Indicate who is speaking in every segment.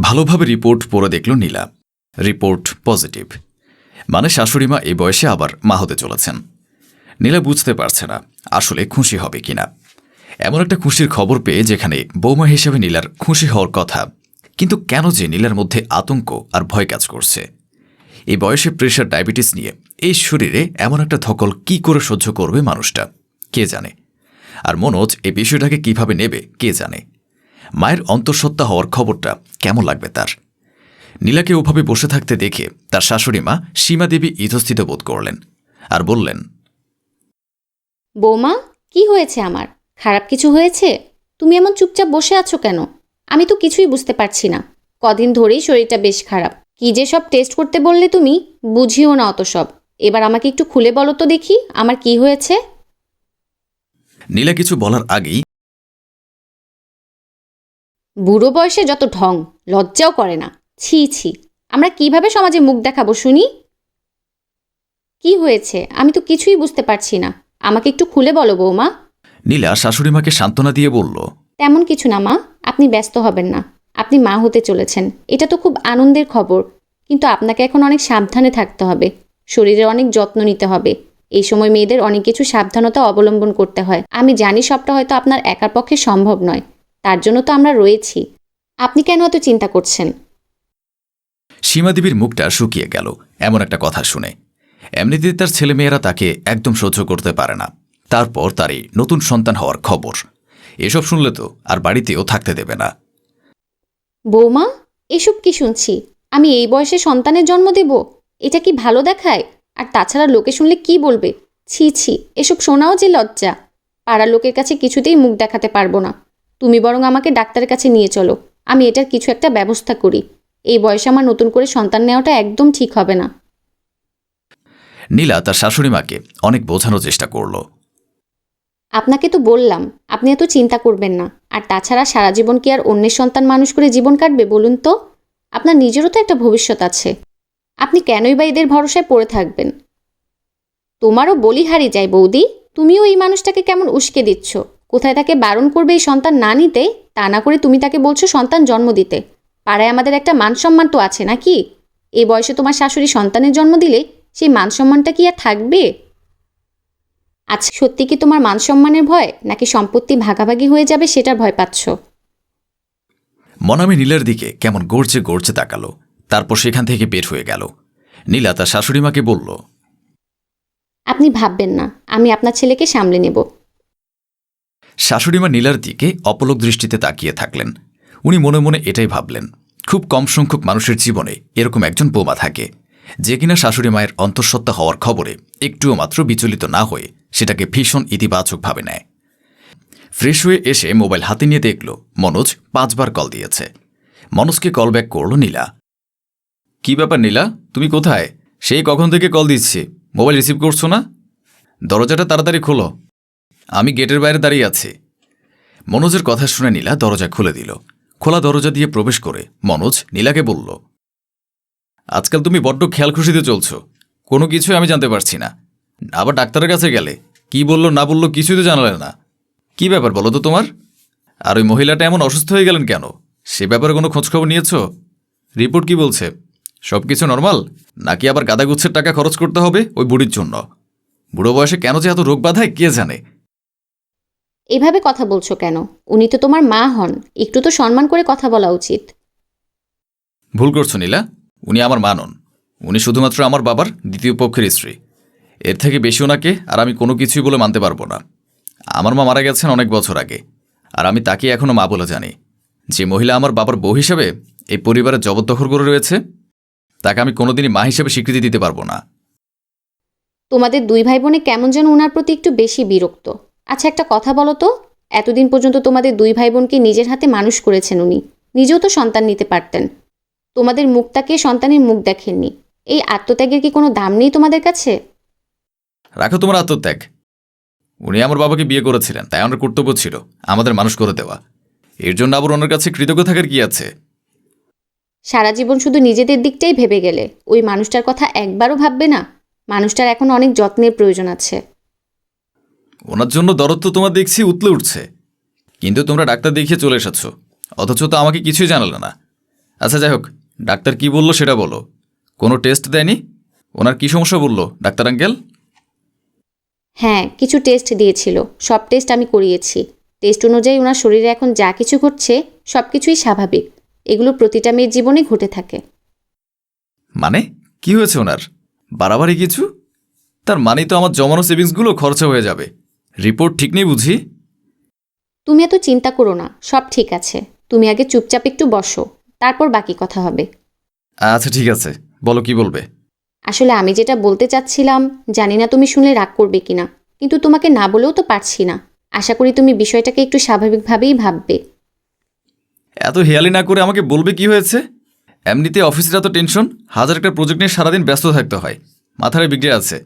Speaker 1: ভালোভাবে রিপোর্ট পড়ে দেখল নীলা। Report positive. মানে শাশুড়িমা এই বয়সে আবার মা হতে চলেছেন। নীলা বুঝতে পারছে না, আসলে খুশি হবে কিনা। এমন একটা খুশির খবর পেয়ে যেখানে বৌমা হিসেবে নীলার খুশি হওয়ার কথা, কিন্তু কেন যে নীলার মধ্যে আতঙ্ক আর ভয় কাজ করছে। এই বয়সে প্রেশার ডায়াবেটিস নিয়ে এই শরীরে এমন একটা ধকল কি করে সহ্য করবে মানুষটা? কে জানে? আর মনোজ এই বিষয়টাকে কীভাবে নেবে, কে জানে? মায়ের অন্তঃসত্ত্বা হওয়ার খবরটা কেমন লাগবে তার? নীলাকে ওভাবে বসে থাকতে দেখে তার শাশুড়ি মা সীমা দেবী ইতস্থিত বোধ করলেন আর বললেন
Speaker 2: বৌমা কি হয়েছে আমার? খারাপ কিছু হয়েছে? তুমি এমন চুপচাপ বসে আছো কেন? আমি তো কিছুই বুঝতে পারছি না। কদিন ধরেই শরীরটা বেশ খারাপ। কি যে সব টেস্ট করতে বললে তুমি বুঝিও না অত সব। এবার আমাকে একটু খুলে বলো তো দেখি আমার কি হয়েছে?
Speaker 1: নীলা কিছু বলার আগেই
Speaker 2: বুড়ো বয়সে যত ঢং লজ্জাও করে না। ছি ছি আমরা কীভাবে সমাজে মুখ দেখাবো শুনি? কি হয়েছে? আমি তো কিছুই বুঝতে পারছি না। আমাকে একটু খুলে বলো বৌমা।
Speaker 1: নীলা শাশুড়িমাকে সান্ত্বনা দিয়ে বলল
Speaker 2: তেমন কিছু না মা। আপনি ব্যস্ত হবেন না। আপনি মা হতে চলেছেন। এটা তো খুব আনন্দের খবর। কিন্তু আপনাকে এখন অনেক সাবধানে থাকতে হবে। শরীরের অনেক যত্ন নিতে হবে। এই সময় মেয়েদের অনেক কিছু সাবধানতা অবলম্বন করতে হয়। আমি জানি সবটা হয়তো আপনার একার পক্ষে সম্ভব নয়। তার জন্য তো আমরা রয়েছি। আপনি কেন এত চিন্তা করছেন?
Speaker 1: সীমাদেবীর মুখটা শুকিয়ে গেল এমন একটা কথা শুনে। এমনিতে তার ছেলেমেয়েরা তাকে একদম সহ্য করতে পারে না। তারপর তারই নতুন সন্তান হওয়ার খবর। এসব শুনলে তো আর বাড়িতেও থাকতে দেবে না।
Speaker 2: বৌমা এসব কি শুনছি? আমি এই বয়সে সন্তানের জন্ম দেব? এটা কি ভালো দেখায়? আর তাছাড়া লোকে শুনলে কি বলবে? ছি ছি এসব শোনাও যে লজ্জা। পাড়ার লোকের কাছে কিছুতেই মুখ দেখাতে পারব না। তুমি বরং আমাকে ডাক্তারের কাছে নিয়ে চলো। আমি এটার কিছু একটা ব্যবস্থা করি। এই বয়সে আমার নতুন করে সন্তান নেওয়াটা একদম ঠিক হবে না।
Speaker 1: নীলা তার শাশুড়িমাকে অনেক বোঝানোর চেষ্টা করল।
Speaker 2: আপনাকে তো বললাম আপনি এত চিন্তা করবেন না। আর তাছাড়া সারা জীবন কি আর অন্যের সন্তান মানুষ করে জীবন কাটবে বলুন তো? আপনার নিজেরও তো একটা ভবিষ্যৎ আছে। আপনি কেনই বা এদের ভরসায় পড়ে থাকবেন? তোমারও বলি হারিয়ে যায় বৌদি। তুমিও এই মানুষটাকে কেমন উস্কে দিচ্ছ? কোথায় তাকে বারণ করবে এই সন্তান না নিতে তা না করে তুমি তাকে বলছো সন্তান জন্ম দিতে। পাড়ায় আমাদের একটা মান সম্মান তো আছে নাকি? এই বয়সে তোমার শাশুড়ি সন্তানের জন্ম দিলে সেই মান সম্মানটা কি আর থাকবে? আচ্ছা সত্যি কি তোমার মান সম্মানের ভয় নাকি সম্পত্তি ভাগাভাগি হয়ে যাবে সেটার ভয় পাচ্ছ?
Speaker 1: মনামি নীলার দিকে কেমন গড়ছে গড়ছে তাকালো তারপর সেখান থেকে বের হয়ে গেল। নীলা তার শাশুড়িমাকে বলল
Speaker 2: আপনি ভাববেন না আমি আপনার ছেলেকে সামলে নেব।
Speaker 1: শাশুড়িমা নীলার দিকে অপলক দৃষ্টিতে তাকিয়ে থাকলেন। উনি মনে মনে এটাই ভাবলেন, খুব কম সংখ্যক মানুষের জীবনে এরকম একজন বোমা থাকে, যে কিনা শাশুড়ি মায়ের অন্তঃসত্ত্বা হওয়ার খবরে একটুও মাত্র বিচলিত না হয়ে সেটাকে ভীষণ ইতিবাচকভাবে নেয়। ফ্রেশ হয়ে এসে মোবাইল হাতে নিয়ে দেখল, মনোজ পাঁচবার কল দিয়েছে। মনোজকে কল ব্যাক করল নীলা। কি ব্যাপার নীলা? তুমি কোথায়? সেই কখন থেকে কল দিচ্ছি? মোবাইল রিসিভ করছ না? দরজাটা তাড়াতাড়ি খোলো। আমি গেটের বাইরে দাঁড়িয়ে আছি। মনোজের কথা শুনে নীলা দরজা খুলে দিল। খোলা দরজা দিয়ে প্রবেশ করে মনোজ নীলাকে বলল, আজকাল তুমি বড্ড খেয়াল খুশিতে চলছো। কোনো কিছুই আমি জানতে পারছি না। আবার ডাক্তারের কাছে গেলে? কি বলল, না বলল কিছুই তো জানালে না। কি ব্যাপার বলো তো তোমার? আর ওই মহিলাটা এমন অসুস্থ হয়ে গেলেন কেন? সে ব্যাপারে কোনো খোঁজখবর নিয়েছ? রিপোর্ট কি বলছে? সব কিছু নর্মাল? নাকি আবার গাদাগুচ্ছের টাকা খরচ করতে হবে ওই বুড়ির জন্য? বুড়ো বয়সে কেন যে এত রোগ বাধায়, কে জানে?
Speaker 2: এভাবে কথা বলছো কেন? উনি তো তোমার মা হন। একটু তো সম্মান করে কথা বলা উচিত।
Speaker 1: ভুল করছ নীলা। উনি আমার মা নন। উনি শুধুমাত্র আমার বাবার দ্বিতীয় পক্ষের স্ত্রী। এর থেকে বেশি ওনাকে আর আমি কোনো কিছুই বলে মানতে পারব না। আমার মা মারা গেছেন অনেক বছর আগে। আর আমি তাকে এখনও মা বলে জানি। যে মহিলা আমার বাবার বউ হিসেবে এই পরিবারের জবরদখল করে রয়েছে তাকে আমি কোনোদিনই মা হিসেবে স্বীকৃতি দিতে পারব না।
Speaker 2: তোমাদের দুই ভাই বোনে কেমন যেন ওনার প্রতি একটু বেশি বিরক্ত। আচ্ছা একটা কথা বলো তো। এতদিন পর্যন্ত তোমাদের দুই ভাই বোনকে নিজের হাতে মানুষ করেছেন উনি। নিজেও তো সন্তান নিতে পারতেন। তোমাদের মুখ তাকিয়ে সন্তানের মুখ দেখেননি। এই আত্মত্যাগের কি কোনো দাম নেই তোমাদের কাছে?
Speaker 1: রাখো তোমার আত্মত্যাগ। উনি আমার বাবাকে বিয়ে করেছিলেন তাই আমার কর্তব্য ছিল আমাদের মানুষ করে দেওয়া। এর জন্য আবার ওনার কাছে কৃতজ্ঞ থাকার কি আছে?
Speaker 2: সারা জীবন শুধু নিজেদের দিকটাই ভেবে গেলে। ওই মানুষটার কথা একবারও ভাববে না। মানুষটার এখন অনেক যত্নের প্রয়োজন আছে।
Speaker 1: ওনার জন্য দরদ তো তোমার দেখছি উতলে উঠছে। কিন্তু তোমরা ডাক্তার দেখিয়ে চলে এসেছ। অথচ তো আমাকে কিছুই জানালে না। আচ্ছা যাই হোক ডাক্তার কি বলল সেটা বলো। কোনো টেস্ট দেয়নি? ওনার কি সমস্যা বলল ডাক্তার আঙ্কেল?
Speaker 2: হ্যাঁ কিছু টেস্ট দিয়েছিল। সব টেস্ট আমি করিয়েছি। টেস্ট অনুযায়ী ওনার শরীরে এখন যা কিছু ঘটছে সব কিছুই স্বাভাবিক। এগুলো প্রতিটা মেয়ের জীবনে ঘটে থাকে।
Speaker 1: মানে? কি হয়েছে ওনার? বাড়াবাড়ি কিছু? তার মানে তো আমার জমানো সেভিংসগুলো খরচা হয়ে যাবে। রিপোর্ট ঠিক নেই বুঝি?
Speaker 2: তুমি এত চিন্তা করো না সব ঠিক আছে। তুমি আগে চুপচাপ একটু বসো তারপর বাকি কথা হবে।
Speaker 1: আচ্ছা ঠিক আছে। বলো কি বলবে?
Speaker 2: আসলে আমি যেটা বলতে চাচ্ছিলাম জানি না তুমি শুনলে রাগ করবে কিনা কিন্তু তোমাকে না বলেও তো পারছি না। আশা করি তুমি বিষয়টাকে একটু স্বাভাবিকভাবেই ভাববে।
Speaker 1: এত হেয়ালি না করে আমাকে বলবে কি হয়েছে? এমনিতে অফিসের এত টেনশন হাজার একটা প্রজেক্ট নিয়ে সারাদিন ব্যস্ত থাকতে হয়। মাথায় বিগড়ে আছে।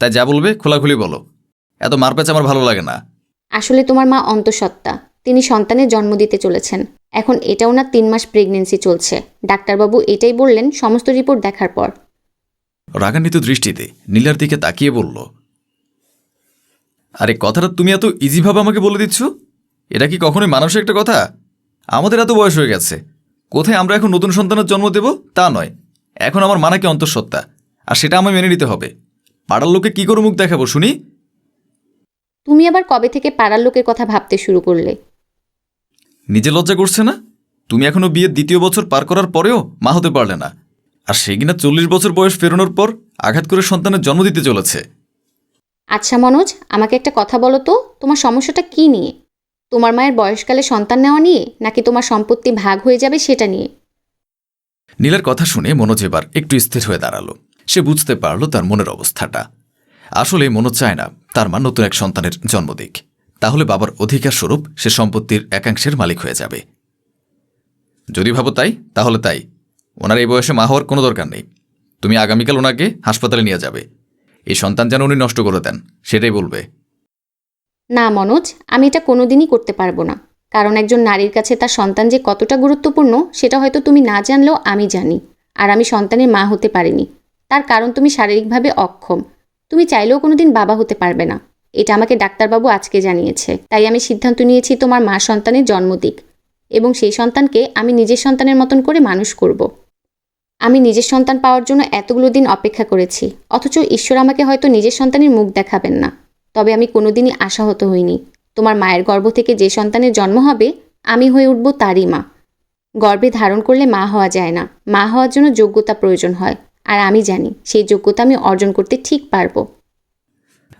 Speaker 1: তাই যা বলবে খোলাখুলি বলো। এত মারপ্যাচ আমার ভালো লাগে না।
Speaker 2: আসলে তোমার মা অন্তঃসত্ত্বা। তিনি সন্তানের জন্ম দিতে চলেছেন। এখন এটা ওনার তিন মাস প্রেগনেন্সি চলছে। ডাক্তারবাবু এটাই বললেন সমস্ত রিপোর্ট দেখার পর।
Speaker 1: রাগান্বিত দৃষ্টিতে নীলার দিকে তাকিয়ে বলল আরে কথাটা তুমি এত ইজিভাবে আমাকে বলে দিচ্ছ? এটা কি কখনোই মানুষের একটা কথা? আমাদের এত বয়স হয়ে গেছে। কোথায় আমরা এখন নতুন সন্তানের জন্ম দেব? তা নয়। এখন আমার মানাকে অন্তঃসত্ত্বা? আর সেটা আমায় মেনে নিতে হবে। পাড়ার লোকে কী করে মুখ দেখাবো শুনি?
Speaker 2: তুমি আবার কবে থেকে পাড়ার লোকের কথা ভাবতে শুরু করলে?
Speaker 1: নিজে লজ্জা করছে না? তুমি এখনও বিয়ের দ্বিতীয় বছর পার করার পরেও মা হতে পারলে না। আর সে কিনা চল্লিশ বছর বয়স পেরোনোর পর আঘাত করে সন্তানের জন্ম দিতে চলেছে।
Speaker 2: আচ্ছা মনোজ আমাকে একটা কথা বলো তো তোমার সমস্যাটা কি নিয়ে? তোমার মায়ের বয়সকালে সন্তান নেওয়া নিয়ে নাকি তোমার সম্পত্তি ভাগ হয়ে যাবে সেটা নিয়ে?
Speaker 1: নীলার কথা শুনে মনোজ এবার একটু স্থির হয়ে দাঁড়াল। সে বুঝতে পারল তার মনের অবস্থাটা। আসলে মনোজ চায় না তার মা নতুন এক সন্তানের জন্ম দিক। তাহলে বাবার অধিকার স্বরূপ সে সম্পত্তির একাংশের মালিক হয়ে যাবে। যদি ভাবো তাই, তাহলে তাই। ওনার এই বয়সে মা হওয়ার কোনো দরকার নেই। তুমি আগামীকাল ওনাকে হাসপাতালে নিয়ে যাবে। এই সন্তান যেন উনি নষ্ট করে দেন, সেটাই বলবে।
Speaker 2: না, মনোজ, আমি এটা কোনোদিনই করতে পারব না। কারণ একজন নারীর কাছে তার সন্তান যে কতটা গুরুত্বপূর্ণ, সেটা হয়তো তুমি না জানলেও আমি জানি। আর আমি সন্তানের মা হতে পারিনি। তার কারণ তুমি শারীরিকভাবে অক্ষম। তুমি চাইলেও কোনোদিন বাবা হতে পারবে না। এটা আমাকে ডাক্তারবাবু আজকে জানিয়েছে। তাই আমি সিদ্ধান্ত নিয়েছি তোমার মা সন্তানের জন্ম দিক এবং সেই সন্তানকে আমি নিজের সন্তানের মতন করে মানুষ করব। আমি নিজের সন্তান পাওয়ার জন্য এতগুলো দিন অপেক্ষা করেছি, অথচ ঈশ্বর আমাকে হয়তো নিজের সন্তানের মুখ দেখাবেন না। তবে আমি কোনোদিনই আশাহত হইনি। তোমার মায়ের গর্ভ থেকে যে সন্তানের জন্ম হবে, আমি হয়ে উঠব তারই মা। গর্ভে ধারণ করলে মা হওয়া যায় না। মা হওয়ার জন্য যোগ্যতা প্রয়োজন হয়। আর আমি জানি সেই যোগ্যতা আমি অর্জন করতে ঠিক পারব।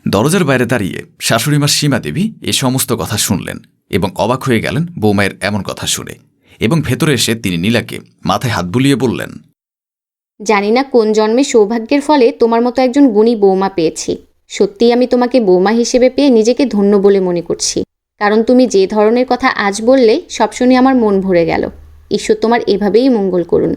Speaker 1: দরজার বাইরে দাঁড়িয়ে শাশুড়িমা সীমা দেবী এ সমস্ত কথা শুনলেন এবং অবাক হয়ে গেলেন বৌমায়ের এমন কথা শুনে এবং ভেতরে এসে তিনি নীলাকে মাথায় হাত বুলিয়ে বললেন
Speaker 2: জানি না কোন জন্মে সৌভাগ্যের ফলে তোমার মতো একজন গুণী বৌমা পেয়েছি। সত্যিই আমি তোমাকে বৌমা হিসেবে পেয়ে নিজেকে ধন্য বলে মনে করছি। কারণ তুমি যে ধরনের কথা আজ বললে সব শুনে আমার মন ভরে গেল। ঈশ্বর তোমার এভাবেই মঙ্গল করুন।